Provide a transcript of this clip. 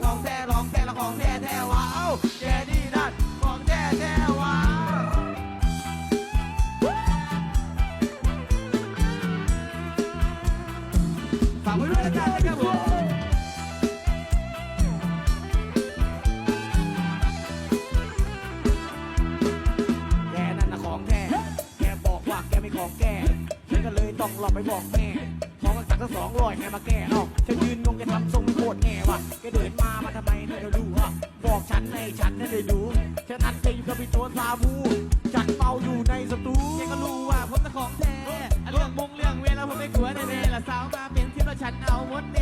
ของแท้ลองแท้ละของแท้แท้วะเอ้าดีนั่นของแท้แท้วะฝาไว้ด้วยนนกับผมแกนั่นนะของแท้แกบอกว่าแกไม่ขอแกฉันก็เลยต้องหลอกไปบอกแม่ของกันสักสองร้อยแกมาแก้เอ้าฉัยืนงงแกทำทรงไม่โคตรแง่วะแกเดิ ในฉันเนี่ยได้ดูฉันนัดแกอยู่กับพี่โตัวซาบูจัดเมาอยู่ในสตูแกก็รู้ว่าผมจะของแท้อะเรื่องมงเรื่องเวลาผมไม่กลัวแน่ๆละสาวมาเป็นที่แล้วฉันเอาหมดเนี่